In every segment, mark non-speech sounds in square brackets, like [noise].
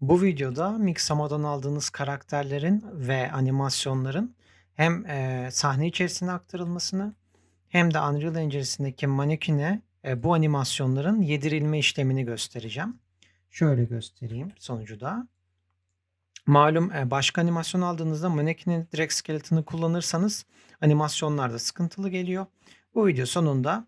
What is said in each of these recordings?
Bu videoda Mixamo'dan aldığınız karakterlerin ve animasyonların hem, eee, sahne içerisine aktarılmasını hem de Unreal Engine'sindeki Mannequin'e, eee, bu animasyonların yedirilme işlemini göstereceğim. Şöyle göstereyim sonucu da. Malum, eee, başka animasyon aldığınızda Mannequin'in direkt skeleton'ı kullanırsanız animasyonlarda sıkıntılı geliyor. Bu video sonunda,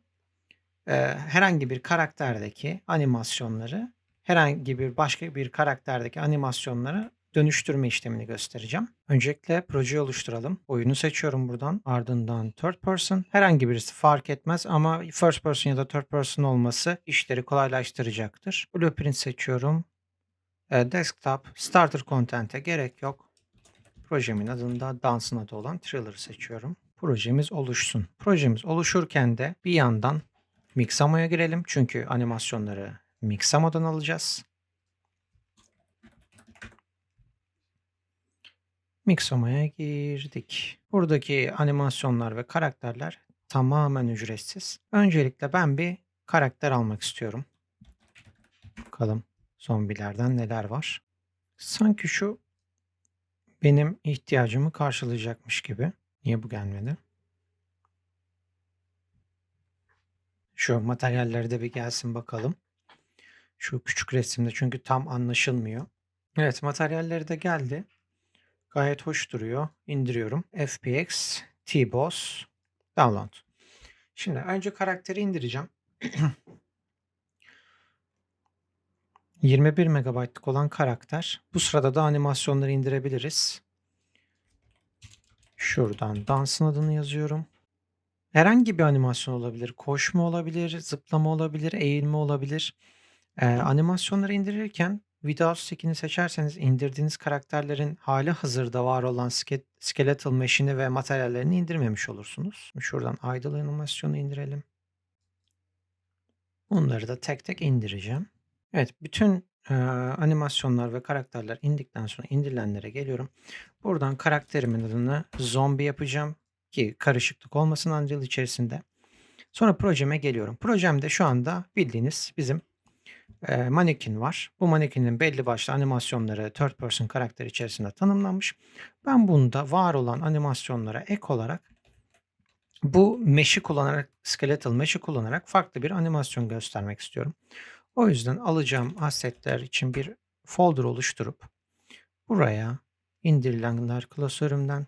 eee, herhangi bir karakterdeki animasyonları herhangi bir başka bir karakterdeki animasyonları dönüştürme işlemini göstereceğim. Öncelikle projeyi oluşturalım. Oyunu seçiyorum buradan. Ardından third person. Herhangi birisi fark etmez ama first person ya da third person olması işleri kolaylaştıracaktır. Blueprint seçiyorum. Eee, desktop, starter content'e gerek yok. Projemin adında dansın adı olan Thriller seçiyorum. Projemiz oluşsun. Projemiz oluşurken de bir yandan Mixamo'ya girelim. Çünkü animasyonları Mixamo'dan alacağız. Mixamo'ya girdik. Buradaki animasyonlar ve karakterler tamamen ücretsiz. Öncelikle ben bir karakter almak istiyorum. Bakalım zombilerden neler var. Sanki şu benim ihtiyacımı karşılayacakmış gibi. Niye bu gelmedi? Şu materyalleri de bir gelsin bakalım. Şu küçük resimde çünkü tam anlaşılmıyor. Evet materyalleri de geldi. Gayet hoş duruyor. İndiriyorum. FPX, T-Boss, Download. Şimdi önce karakteri indireceğim. [clears throat] 21 megabaytlık olan karakter. Bu sırada da animasyonları indirebiliriz. Şuradan dansın adını yazıyorum. Herhangi bir animasyon olabilir. Koşma olabilir, zıplama olabilir, eğilme olabilir. Eee, animasyonları indirirken Without Stick'ini seçerseniz indirdiğiniz karakterlerin hali hazırda var olan ske skeletal mesh'ini ve materyallerini indirmemiş olursunuz. Şuradan idle animasyonu indirelim. Bunları da tek tek indireceğim. Evet, bütün, eee, animasyonlar ve karakterler indikten sonra indirilenlere geliyorum. Buradan karakterimin adını zombi yapacağım ki karışıklık olmasın Unreal içerisinde. Sonra projeme geliyorum. Projemde şu anda bildiğiniz bizim, eee, Mannequin var. Bu Mannequin'in belli başlı animasyonları third person karakter içerisinde tanımlanmış. Ben bunda var olan animasyonlara ek olarak bu mesh'i kullanarak, skeletal mesh'i kullanarak farklı bir animasyon göstermek istiyorum. O yüzden alacağım assetler için bir folder oluşturup buraya indirilenler klasörümden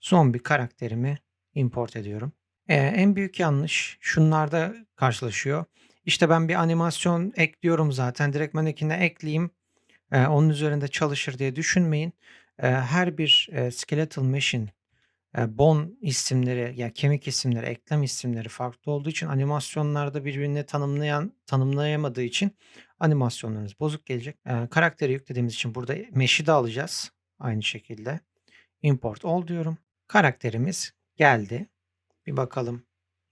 zombi karakterimi import ediyorum. Eee, en büyük yanlış şunlarda karşılaşıyor. İşte ben bir animasyon ekliyorum zaten direkt Mannequin'e ekleyeyim, eee, onun üzerinde çalışır diye düşünmeyin. Eee, her bir, eee, skeletal mesh'in, eee, bone isimleri, ya kemik isimleri, eklem isimleri farklı olduğu için animasyonlarda birbirini tanımlayan tanımlayamadığı için animasyonlarınız bozuk gelecek. Eee, karakteri yüklediğimiz için burada mesh'i de alacağız aynı şekilde. Import all diyorum. Karakterimiz geldi. Bir bakalım,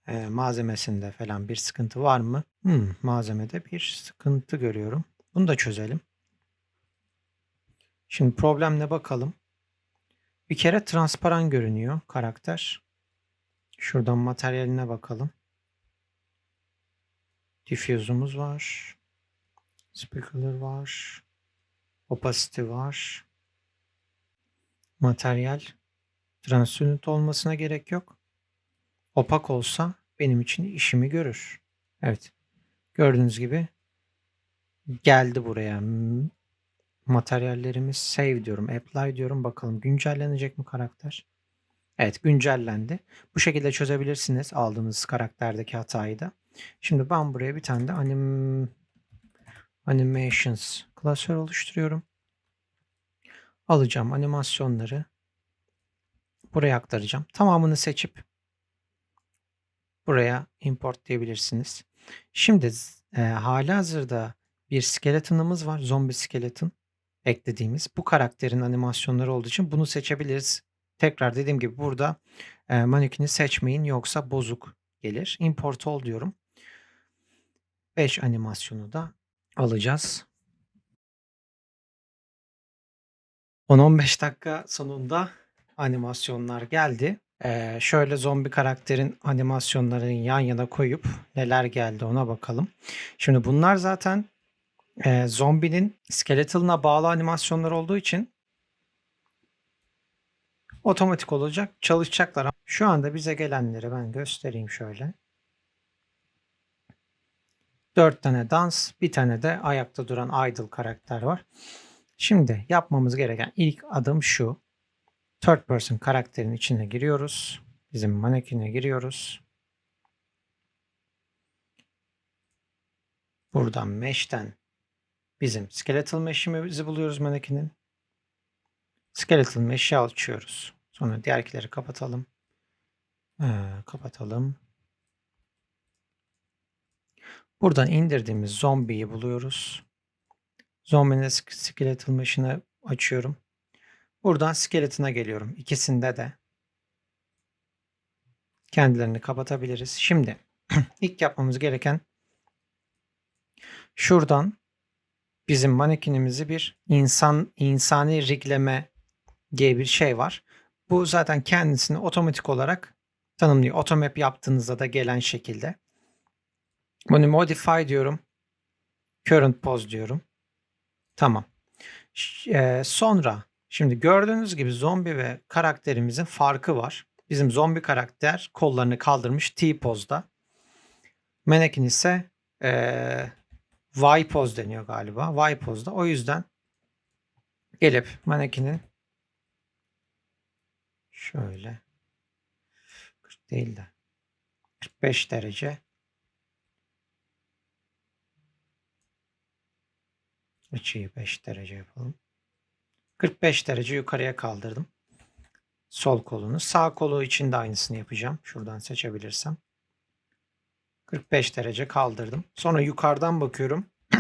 eee, malzemesinde falan bir sıkıntı var mı? Hımm, malzemede bir sıkıntı görüyorum. Bunu da çözelim. Şimdi problem ne bakalım. Bir kere transparan görünüyor karakter. Şuradan materyaline bakalım. Diffuse'umuz var. Specular var. Opacity var. Materyal transparent olmasına gerek yok. Opak olsa benim için işimi görür. Evet. Gördüğünüz gibi geldi buraya. M materyallerimiz save diyorum, apply diyorum. Bakalım güncellenecek mi karakter? Evet, güncellendi. Bu şekilde çözebilirsiniz aldığınız karakterdeki hatayı da. Şimdi ben buraya bir tane de anim animations klasör oluşturuyorum. Alacağım animasyonları buraya aktaracağım. Tamamını seçip buraya import diyebilirsiniz. Şimdi z eee, hâlihazırda bir skeleton'ımız var. Zombi skeleton eklediğimiz. Bu karakterin animasyonları olduğu için bunu seçebiliriz. Tekrar dediğim gibi burada, eee, Mannequin'i seçmeyin yoksa bozuk gelir. Import all diyorum. 5 animasyonu da alacağız. 10-15 dakika sonunda animasyonlar geldi. Eee, şöyle zombi karakterin animasyonlarını yan yana koyup neler geldi ona bakalım. Şimdi bunlar zaten Eee, zombinin skeletal'ına bağlı animasyonlar olduğu için otomatik olacak, çalışacaklar. Şu anda bize gelenleri ben göstereyim şöyle. 4 tane dans, bir tane de ayakta duran idle karakter var. Şimdi yapmamız gereken ilk adım şu. Third person karakterin içine giriyoruz. Bizim manekine giriyoruz. Buradan mesh'ten bizim skeletal mesh'imizi buluyoruz manekinin. Skeletal mesh'i açıyoruz. Sonra diğerkileri kapatalım. Ee, kapatalım. Buradan indirdiğimiz zombiyi buluyoruz. Zombinin skeletal mesh'ini açıyorum. Buradan skeleton'a geliyorum. İkisinde de kendilerini kapatabiliriz. Şimdi [clears throat] ilk yapmamız gereken şuradan bizim manekinimizi bir insan insani rigleme diye bir şey var. Bu zaten kendisini otomatik olarak tanımlıyor. Automap yaptığınızda da gelen şekilde. Bunu modify diyorum. Current pose diyorum. Tamam. Ş- sonra şimdi gördüğünüz gibi zombi ve karakterimizin farkı var. Bizim zombi karakter kollarını kaldırmış T-pozda. Manekin ise ee, Y poz deniyor galiba. Y pozda. O yüzden gelip manekinin şöyle 40 değil de 45 derece açıyı 5 derece yapalım. 45 derece yukarıya kaldırdım. Sol kolunu. Sağ kolu için de aynısını yapacağım. Şuradan seçebilirsem. 45 derece kaldırdım. Sonra yukarıdan bakıyorum. [clears throat]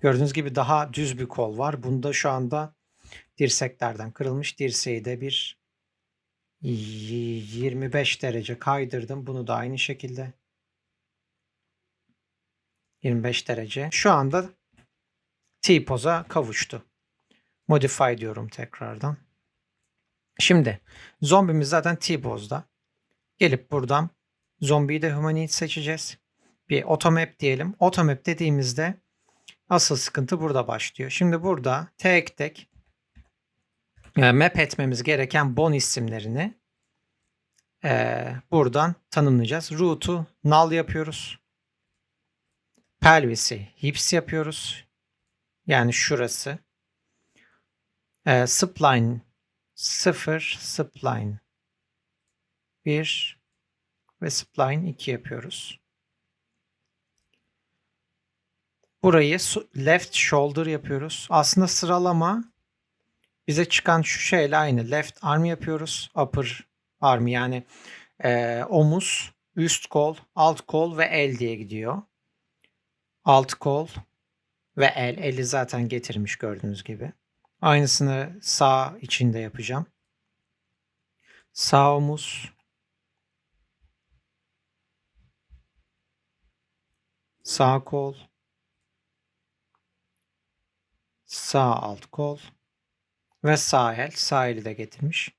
Gördüğünüz gibi daha düz bir kol var. Bunda şu anda dirseklerden kırılmış. Dirseği de bir 25 derece kaydırdım. Bunu da aynı şekilde 25 derece. Şu anda T-poza kavuştu. Modify diyorum tekrardan. Şimdi zombimiz zaten T-pozda. Gelip buradan zombiyi de humanoid seçeceğiz. Bir automap diyelim. Automap dediğimizde asıl sıkıntı burada başlıyor. Şimdi burada tek tek e, map etmemiz gereken bon isimlerini e, buradan tanımlayacağız. Root'u null yapıyoruz. Pelvis'i hips yapıyoruz. Yani şurası. E, spline 0, spline 1 ve spline 2 yapıyoruz. Burayı left shoulder yapıyoruz. Aslında sıralama bize çıkan şu şeyle aynı. Left arm yapıyoruz. Upper arm yani e, omuz, üst kol, alt kol ve el diye gidiyor. Alt kol ve el. Eli zaten getirmiş gördüğünüz gibi. Aynısını sağ içinde yapacağım. Sağ omuz. Sağ kol. Sağ alt kol. Ve sağ el. Sağ eli de getirmiş.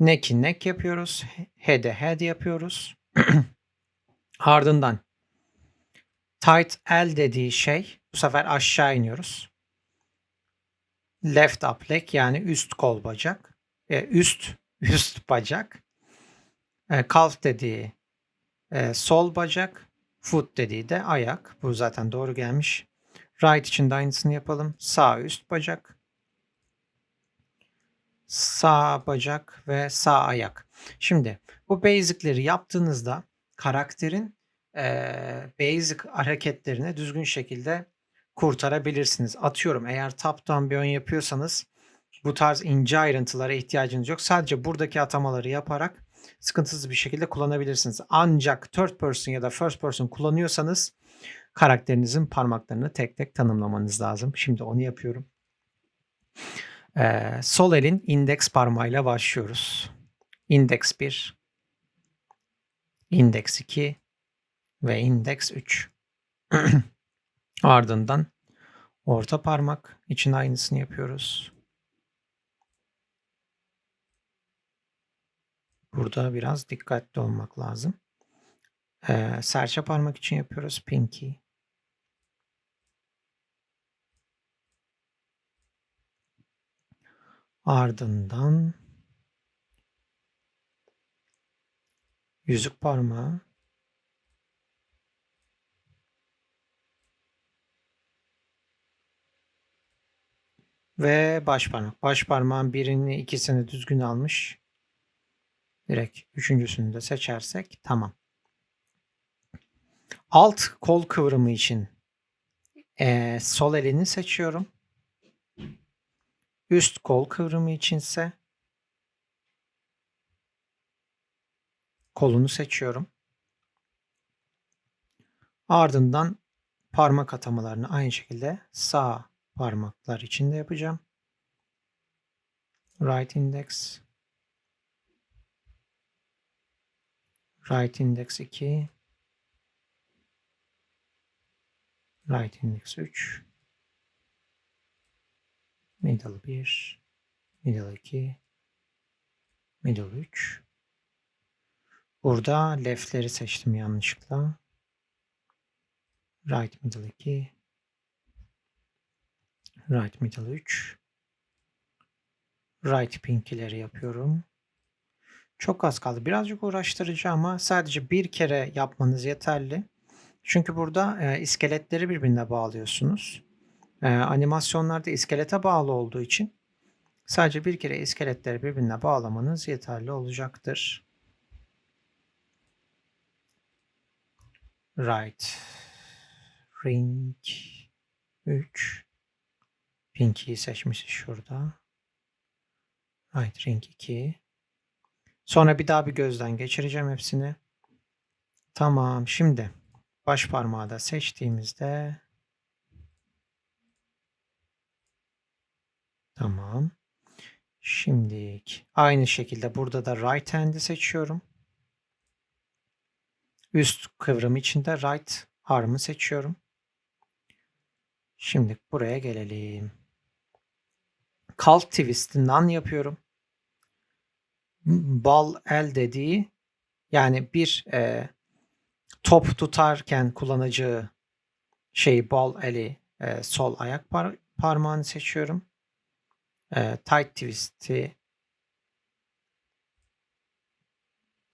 Neck'i neck yapıyoruz. Head'e head yapıyoruz. [clears throat] Ardından tight el dediği şey bu sefer aşağı iniyoruz. Left up leg yani üst kol bacak. E, üst [laughs] üst bacak. E, calf dediği e, sol bacak. Foot dediği de ayak. Bu zaten doğru gelmiş. Right için de aynısını yapalım. Sağ üst bacak. Sağ bacak ve sağ ayak. Şimdi bu basic'leri yaptığınızda karakterin e, basic hareketlerini düzgün şekilde kurtarabilirsiniz. Atıyorum eğer top down bir oyun yapıyorsanız bu tarz ince ayrıntılara ihtiyacınız yok. Sadece buradaki atamaları yaparak sıkıntısız bir şekilde kullanabilirsiniz. Ancak third person ya da first person kullanıyorsanız karakterinizin parmaklarını tek tek tanımlamanız lazım. Şimdi onu yapıyorum. Ee, sol elin index parmağıyla başlıyoruz. Index 1, index 2 ve index 3. [clears throat] Ardından orta parmak için aynısını yapıyoruz. Burada biraz dikkatli olmak lazım. Ee, serçe parmak için yapıyoruz pinky. Ardından yüzük parmağı ve baş parmak. Baş parmağın birini ikisini düzgün almış. Direkt üçüncüsünü de seçersek tamam. Alt kol kıvrımı için e, sol elini seçiyorum. Üst kol kıvrımı içinse kolunu seçiyorum. Ardından parmak atamalarını aynı şekilde sağ parmaklar için de yapacağım. Right index. Right index 2 right index 3 middle 1 middle 2 middle 3 burada left'leri seçtim yanlışlıkla. Right middle 2 right middle 3 right pinkileri yapıyorum çok az kaldı. Birazcık uğraştırıcı ama sadece bir kere yapmanız yeterli. Çünkü burada e, iskeletleri birbirine bağlıyorsunuz. E, animasyonlarda iskelete bağlı olduğu için sadece bir kere iskeletleri birbirine bağlamanız yeterli olacaktır. Right. Ring 3. Pinky'yi seçmişiz şurada. Right ring 2. Sonra bir daha bir gözden geçireceğim hepsini. Tamam. Şimdi baş parmağı da seçtiğimizde Tamam. Şimdi aynı şekilde burada da right hand'i seçiyorum. Üst kıvrım içinde right arm'ı seçiyorum. Şimdi buraya gelelim. Calf twist'inden yapıyorum bal el dediği yani bir e, top tutarken kullanacağı şey bal eli e, sol ayak par parmağını seçiyorum. E, tight twist'i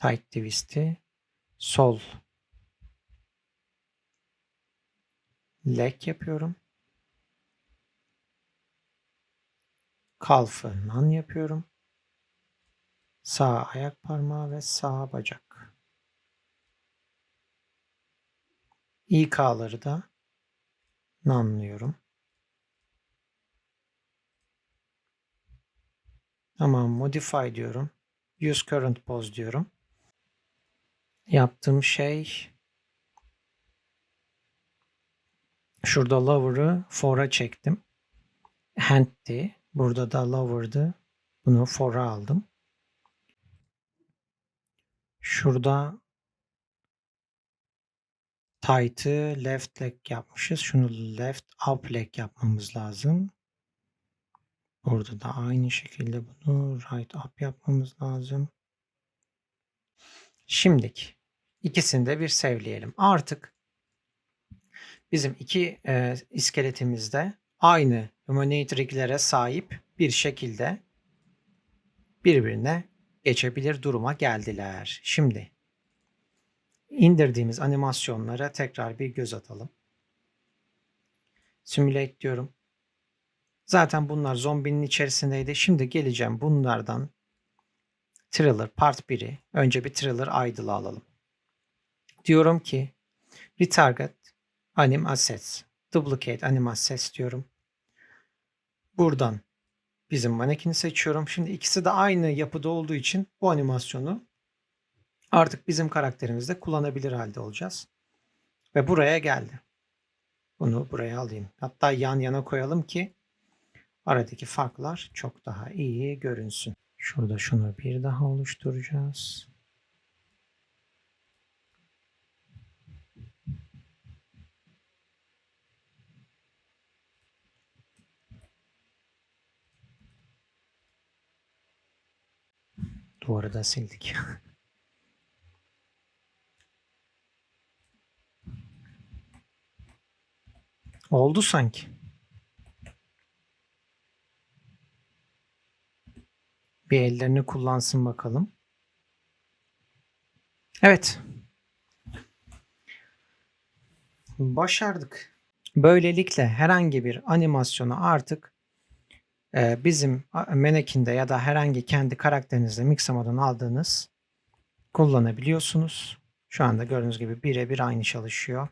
tight twist'i sol leg yapıyorum. Kalfı nan yapıyorum. Sağ ayak parmağı ve sağ bacak. İK'ları da namlıyorum. Tamam modify diyorum. Use current pose diyorum. Yaptığım şey şurada lower'ı for'a çektim. Hand'ti. Burada da lower'dı. Bunu for'a aldım. Şurada tight'ı left leg yapmışız. Şunu left up leg yapmamız lazım. Burada da aynı şekilde bunu right up yapmamız lazım. Şimdilik ikisini de bir sevleyelim. Artık bizim iki e, iskeletimizde aynı humanoid sahip bir şekilde birbirine geçebilir duruma geldiler. Şimdi indirdiğimiz animasyonlara tekrar bir göz atalım. Simulate diyorum. Zaten bunlar zombinin içerisindeydi. Şimdi geleceğim bunlardan Thriller Part 1'i. Önce bir Thriller Idle'ı alalım. Diyorum ki Retarget Anim Assets. Duplicate Anim Assets diyorum. Buradan bizim manekini seçiyorum. Şimdi ikisi de aynı yapıda olduğu için bu animasyonu artık bizim karakterimizde kullanabilir halde olacağız. Ve buraya geldi. Bunu buraya alayım. Hatta yan yana koyalım ki aradaki farklar çok daha iyi görünsün. Şurada şunu bir daha oluşturacağız. Duvarı da sildik. [laughs] Oldu sanki. Bir ellerini kullansın bakalım. Evet. Başardık. Böylelikle herhangi bir animasyonu artık bizim a- Mannequin'de ya da herhangi kendi karakterinizde Mixamo'dan aldığınız kullanabiliyorsunuz. Şu anda gördüğünüz gibi birebir aynı çalışıyor.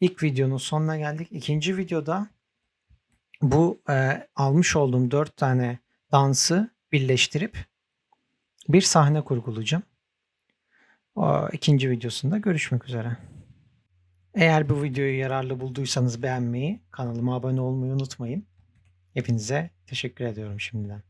İlk videonun sonuna geldik. İkinci videoda bu e, almış olduğum dört tane dansı birleştirip bir sahne kurgulayacağım. O ikinci videosunda görüşmek üzere. Eğer bu videoyu yararlı bulduysanız beğenmeyi, kanalıma abone olmayı unutmayın. Hepinize teşekkür ediyorum şimdiden.